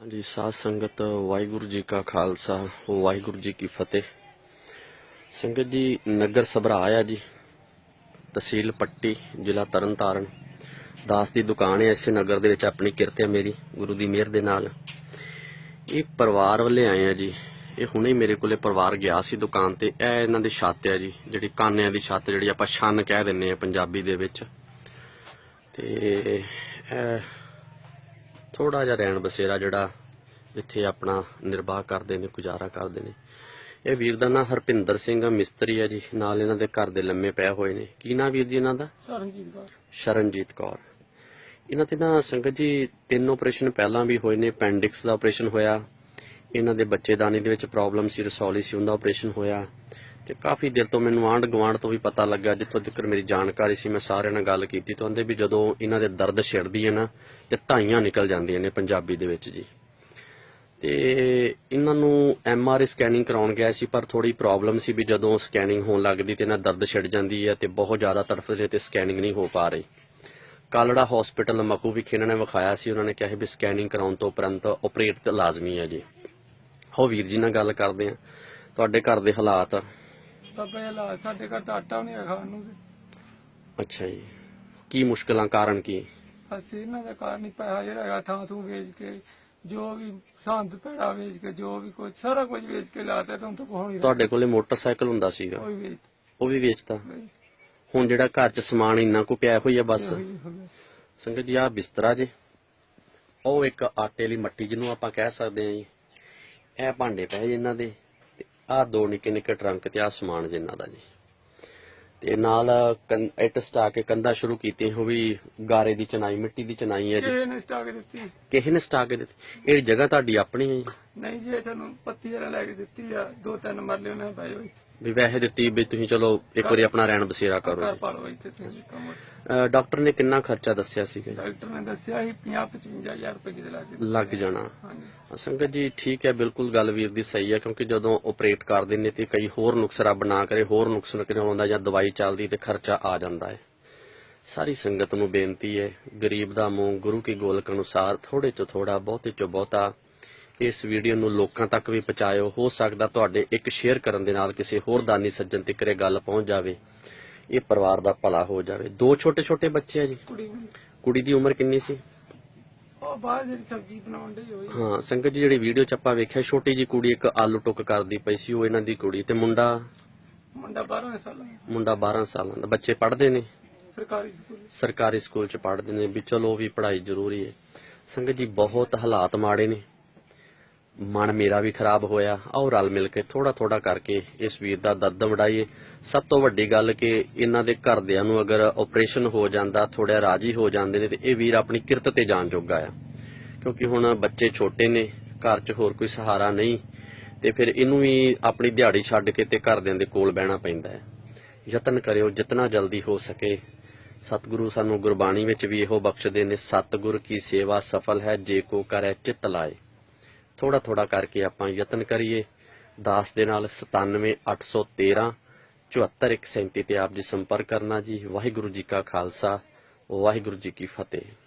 ਹਾਂਜੀ, ਸਾਧ ਸੰਗਤ, ਵਾਹਿਗੁਰੂ ਜੀ ਕਾ ਖਾਲਸਾ, ਵਾਹਿਗੁਰੂ ਜੀ ਕੀ ਫਤਿਹ। ਸੰਗਤ ਜੀ, ਨਗਰ ਸਭਰਾਇਆ ਜੀ, ਤਹਿਸੀਲ ਪੱਟੀ, ਜ਼ਿਲ੍ਹਾ ਤਰਨਤਾਰਨ। ਦਾਸ ਦੀ ਦੁਕਾਨ ਹੈ, ਇਸੇ ਨਗਰ ਦੇ ਵਿੱਚ ਆਪਣੀ ਕਿਰਤ ਹੈ ਮੇਰੀ, ਗੁਰੂ ਦੀ ਮਿਹਰ ਦੇ ਨਾਲ। ਇਹ ਪਰਿਵਾਰ ਵੱਲੇ ਆਏ ਆ ਜੀ। ਇਹ ਹੁਣੇ ਮੇਰੇ ਕੋਲੇ ਪਰਿਵਾਰ ਗਿਆ ਸੀ ਦੁਕਾਨ ਤੇ। ਇਹ ਇਹਨਾਂ ਦੀ ਛੱਤ ਆ ਜੀ, ਜਿਹੜੀ ਕਾਨਿਆਂ ਦੀ ਛੱਤ, ਜਿਹੜੀ ਆਪਾਂ ਛੰਨ ਕਹਿ ਦਿੰਨੇ ਆ ਪੰਜਾਬੀ ਦੇ ਵਿੱਚ। ਤੇ ਇਹ ਥੋੜਾ ਜਿਹਾ ਰਹਿਣ ਬਸੇਰਾ ਜਿਹੜਾ ਇੱਥੇ ਆਪਣਾ ਨਿਰਵਾਹ ਕਰਦੇ ਨੇ ਗੁਜ਼ਾਰਾ ਕਰਦੇ ਨੇ। ਇਹ ਵੀਰ ਦਾ ਨਾਂ ਹਰਪਿੰਦਰ ਸਿੰਘ ਆ ਮਿਸਤਰੀ ਹੈ ਜੀ। ਨਾਲ ਇਹਨਾਂ ਦੇ ਘਰ ਦੇ ਲੰਮੇ ਪਏ ਹੋਏ ਨੇ। ਕੀ ਨਾਂ ਵੀਰ ਜੀ ਇਹਨਾਂ ਦਾ? ਸਰਨਜੀਤ ਕੌਰ। ਸ਼ਰਨਜੀਤ ਕੌਰ। ਇਹਨਾਂ ਤੇ ਨਾ ਸੰਗਤ ਜੀ ਤਿੰਨ ਆਪਰੇਸ਼ਨ ਪਹਿਲਾਂ ਵੀ ਹੋਏ ਨੇ। ਪੈਂਡਿਕਸ ਦਾ ਆਪਰੇਸ਼ਨ ਹੋਇਆ। ਇਹਨਾਂ ਦੇ ਬੱਚੇਦਾਨੀ ਦੇ ਵਿੱਚ ਪ੍ਰੋਬਲਮ ਸੀ ਰਸੌਲੀ ਸੀ ਉਹਦਾ ਆਪਰੇਸ਼ਨ ਹੋਇਆ। ਤੇ ਕਾਫੀ ਦਿਨ ਤੋਂ ਮੈਨੂੰ ਆਂਢ ਗੁਆਂਢ ਤੋਂ ਵੀ ਪਤਾ ਲੱਗਾ, ਜਿੱਥੋਂ ਤੱਕ ਮੇਰੀ ਜਾਣਕਾਰੀ ਸੀ, ਮੈਂ ਸਾਰਿਆਂ ਨਾਲ ਗੱਲ ਕੀਤੀ ਤੋਂ ਕਹਿੰਦੇ ਵੀ ਜਦੋਂ ਇਹਨਾਂ ਦੇ ਦਰਦ ਛਿੜਦੀ ਹੈ ਨਾ ਤੇ ਧਾਈਆਂ ਨਿਕਲ ਜਾਂਦੀਆਂ ਨੇ ਪੰਜਾਬੀ ਦੇ ਵਿੱਚ ਜੀ। ਤੇ ਇਹਨਾਂ ਨੂੰ ਐਮ ਆਰ ਐਮਆਰਆਈ ਸਕੈਨਿੰਗ ਕਰਾਉਣ ਗਿਆ ਸੀ, ਪਰ ਥੋੜੀ ਪ੍ਰੋਬਲਮ ਸੀ ਵੀ ਜਦੋਂ ਸਕੈਨਿੰਗ ਹੋਣ ਲੱਗਦੀ ਤੇ ਇਹਨਾਂ ਦਰਦ ਛਿੜ ਜਾਂਦੀ ਹੈ ਤੇ ਬਹੁਤ ਜ਼ਿਆਦਾ ਤੜਫਦੇ ਤੇ ਸਕੈਨਿੰਗ ਨਹੀਂ ਹੋ ਪਾ ਰਹੀ। ਕਾਲੜਾ ਹਸਪੀਟਲ ਮਕੂ ਵਿਖੇ ਇਹਨਾਂ ਨੇ ਵਿਖਾਇਆ ਸੀ, ਉਹਨਾਂ ਨੇ ਕਿਹਾ ਵੀ ਸਕੈਨਿੰਗ ਕਰਾਉਣ ਤੋਂ ਉਪਰੰਤ ਆਪਰੇਟ ਲਾਜ਼ਮੀ ਹੈ ਜੀ। ਹੋ ਵੀਰ ਜੀ ਨਾਲ ਗੱਲ ਕਰਦੇ ਆ ਤੁਹਾਡੇ ਘਰ ਦੇ ਹਾਲਾਤ ਬਾਬਾ ਜੀ ਲਾ ਸਾਡੇ ਘਰ ਤਾਂ ਆਟਾ ਵੀ ਨਹੀਂ ਹੈਗਾ ਖਾਣ ਨੂੰ ਤੇ। ਅੱਛਾ ਜੀ। ਕੀ ਮੁਸ਼ਕਲਾਂ ਕਾਰਨ ਕੀ? ਅਸੀਂ ਇਹਨਾਂ ਦਾ ਕਾਰਨ ਨਹੀਂ ਪੈਸਾ ਜਿਹੜਾ ਹੈਗਾ ਥਾਂ ਥੂ ਵੇਚ ਕੇ ਜੋ ਵੀ ਸੰਦ ਪੈੜਾ ਵੇਚ ਕੇ ਜੋ ਵੀ ਕੁਝ ਸਾਰਾ ਕੁਝ ਵੇਚ ਕੇ ਲਾਤੇ ਤਾਂ ਤੋਂ ਤੁਹਾਡੇ ਕੋਲੇ ਮੋਟਰਸਾਈਕਲ ਹੁੰਦਾ ਸੀਗਾ। ਕੋਈ ਵੇਚ ਉਹ ਵੀ ਵੇਚਤਾ? ਹੁਣ ਜਿਹੜਾ ਘਰ 'ਚ ਸਮਾਨ ਇੰਨਾ ਕੁ ਪਿਆ ਹੋਈ ਆ ਬਸ। ਸੰਗਤ ਜੀ ਆ ਬਿਸਤਰਾ ਜੀ। ਉਹ ਇੱਕ ਆਟੇ ਵਾਲੀ ਮੱਟੀ ਜਿਹਨੂੰ ਆਪਾਂ ਕਹਿ ਸਕਦੇ ਹਾਂ ਜੀ। ਇਹ ਭਾਂਡੇ ਪਏ ਜੀ ਇਹਨਾਂ ਦੇ। ਆਹ ਦੋ ਨਿੱਕੇ ਨਿੱਕੇ ਟਰੰਕ ਤੇ ਆਹ ਸਮਾਨ ਜੀ ਇਹਨਾਂ ਦਾ ਜੀ। ਤੇ ਨਾਲ ਕੰ- ਇੱਟ ਸਟਾ ਕੇ ਕੰਧਾ ਸ਼ੁਰੂ ਕੀਤੀ ਉਹ ਵੀ ਗਾਰੇ ਦੀ ਚਨਾਈ ਮਿੱਟੀ ਦੀ ਚਨਾਈ ਹੈ ਜੀ। ਕਿਸੇ ਨੇ ਸਟਾਕ ਦਿੱਤੀ? ਕਿਸੇ ਨੇ ਸਟਾ ਕੇ ਦਿੱਤੀ? ਇਹ ਜਗ੍ਹਾ ਤੁਹਾਡੀ ਆਪਣੀ ਹੈ ਜੀ। ਨਹੀਂ ਜੀ ਇਹ ਤੁਹਾਨੂੰ ਪੱਤੀ ਜਿਹੜਾ ਲੈ ਕੇ ਦਿੱਤੀ ਆ ਦੋ ਤਿੰਨ ਮਰਲੇ ਉਹਨੇ ਪਾਏ ਹੋਏ। ਵੀ ਵੈਸੇ ਦਿੱਤੀ ਵੀ ਤੁਸੀਂ ਚਲੋ ਇੱਕ ਵਾਰੀ ਆਪਣਾ ਰਹਿਣ ਬਸੇਰਾ ਕਰੋ ਘਰ। ਪਾਲੋ ਇੱਥੇ ਤੁਸੀਂ ਕੰਮ। ਅਹ ਡਾਕਟਰ ਨੇ ਕਿੰਨਾ ਖਰਚਾ ਦੱਸਿਆ ਸੀਗਾ ਜੀ? ਡਾਕਟਰ ਨੇ ਦੱਸਿਆ ਸੀ 50 55000 ਰੁਪਏ ਦੇ ਲੱਗੇ ਲੱਗ ਜਾਣਾ। ਹਾਂਜੀ। ਸੰਗਤ ਜੀ ਠੀਕ ਹੈ ਬਿਲਕੁਲ ਗੱਲ ਵੀਰ ਦੀ ਸਹੀ ਹੈ ਕਿਉਂਕਿ ਜਦੋਂ ਆਪਰੇਟ ਕਰਦੇ ਨੇ ਤੇ ਕਈ ਹੋਰ ਨੁਕਸ ਰੱਬ ਨਾ ਕਰੇ ਹੋਰ ਨੁਕਸ ਨਿਕਲਉਂਦਾ ਜਾਂ ਦਵਾਈ ਚੱਲਦੀ ਤੇ ਖਰਚਾ ਆ ਜਾਂਦਾ ਹੈ। ਸਾਰੀ ਸੰਗਤ ਨੂੰ ਬੇਨਤੀ ਹੈ ਗਰੀਬ ਦਾ ਮੂੰਹ ਗੁਰੂ ਕੀ ਗੋਲਕ ਅਨੁਸਾਰ ਥੋੜੇ ਚ ਥੋੜਾ ਬਹੁਤੇ ਚ ਬਹੁਤਾ ਇਸ ਵੀਡੀਓ ਨੂੰ ਲੋਕਾਂ ਤੱਕ ਵੀ ਪਹੁੰਚਾਇਓ। ਹੋ ਸਕਦਾ ਤੁਹਾਡੇ ਇੱਕ ਸ਼ੇਅਰ ਕਰਨ ਦੇ ਨਾਲ ਕਿਸੇ ਹੋਰ ਦਾਨੀ ਸੱਜਣ ਤੱਕ ਇਹ ਗੱਲ ਪਹੁੰਚ ਜਾਵੇ। ਇਹ ਪਰਿਵਾਰ ਦਾ ਭਲਾ ਹੋ ਜਾਵੇ। ਦੋ ਛੋਟੇ ਛੋਟੇ ਬੱਚੇ ਆ ਜੀ। ਕੁੜੀ ਨੂੰ ਕੁੜੀ ਦੀ ਉਮਰ ਕਿੰਨੀ ਸੀ? ਉਹ ਬਾਹਰ ਜਿਹੜੀ ਸਬਜ਼ੀ ਬਣਾਉਣ ਦੀ ਹੋਈ। ਹਾਂ ਸੰਗਤ ਜੀ ਜਿਹੜੀ ਵੀਡੀਓ ਚ ਆਪਾਂ ਵੇਖਿਆ ਛੋਟੀ ਜੀ ਕੁੜੀ ਇੱਕ ਆਲੂ ਟੁੱਕ ਕਰਦੀ ਪਈ ਸੀ ਉਹ ਇਹਨਾਂ ਦੀ ਕੁੜੀ। ਤੇ ਮੁੰਡਾ? ਮੁੰਡਾ 12 ਸਾਲਾਂ ਦਾ, ਮੁੰਡਾ 12 ਸਾਲਾਂ ਦਾ। ਬੱਚੇ ਪੜ੍ਹਦੇ ਨੇ? ਸਰਕਾਰੀ ਸਕੂਲ ਸਰਕਾਰੀ ਸਕੂਲ ਚ ਪੜ੍ਹਦੇ ਨੇ ਵੀ ਚਲੋ ਵੀ ਪੜ੍ਹਾਈ ਜ਼ਰੂਰੀ ਹੈ। ਸੰਗਤ ਜੀ ਬਹੁਤ ਹਾਲਾਤ ਮਾੜੇ ਨੇ। ਮਨ ਮੇਰਾ ਵੀ ਖਰਾਬ ਹੋਇਆ। ਆਓ ਰਲ ਮਿਲ ਕੇ ਥੋੜਾ ਥੋੜਾ ਕਰਕੇ ਇਸ ਵੀਰ ਦਾ ਦਰਦ ਵਡਾਈਏ। ਸਭ ਤੋਂ ਵੱਡੀ ਗੱਲ ਕਿ ਇਹਨਾਂ ਦੇ ਘਰਦਿਆਂ ਨੂੰ ਅਗਰ ਆਪਰੇਸ਼ਨ ਹੋ ਜਾਂਦਾ ਥੋੜਾ ਰਾਜੀ ਹੋ ਜਾਂਦੇ ਨੇ ਤੇ ਇਹ ਵੀਰ ਆਪਣੀ ਕਿਰਤ ਤੇ ਜਾਣ ਜੋਗਾ ਆ। ਕਿਉਂਕਿ ਹੁਣ ਬੱਚੇ ਛੋਟੇ ਨੇ, ਘਰ 'ਚ ਹੋਰ ਕੋਈ ਸਹਾਰਾ ਨਹੀਂ ਤੇ ਫਿਰ ਇਹਨੂੰ ਵੀ ਆਪਣੀ ਦਿਹਾੜੀ ਛੱਡ ਕੇ ਤੇ ਘਰਦਿਆਂ ਦੇ ਕੋਲ ਬਹਿਣਾ ਪੈਂਦਾ ਹੈ। ਯਤਨ ਕਰਿਓ ਜਿੰਨਾ ਜਲਦੀ ਹੋ ਸਕੇ। ਸਤਿਗੁਰੂ ਸਾਨੂੰ ਗੁਰਬਾਣੀ ਵਿੱਚ ਵੀ ਇਹੋ ਬਖਸ਼ਦੇ ਨੇ, ਸਤਿਗੁਰ ਕੀ ਸੇਵਾ ਸਫਲ ਹੈ, ਜੇ ਕੋ ਕਰੇ ਚਿਤ ਲਾਏ। ਥੋੜਾ ਥੋੜਾ ਕਰਕੇ ਆਪਾਂ ਯਤਨ ਕਰੀਏ। ਦਾਸ ਦੇ ਨਾਲ 97813 74137 ਤੇ ਆਪ ਜੀ ਸੰਪਰਕ ਕਰਨਾ ਜੀ। ਵਾਹਿਗੁਰੂ ਜੀ ਕਾ ਖਾਲਸਾ, ਵਾਹਿਗੁਰੂ ਜੀ ਕੀ ਫਤਿਹ।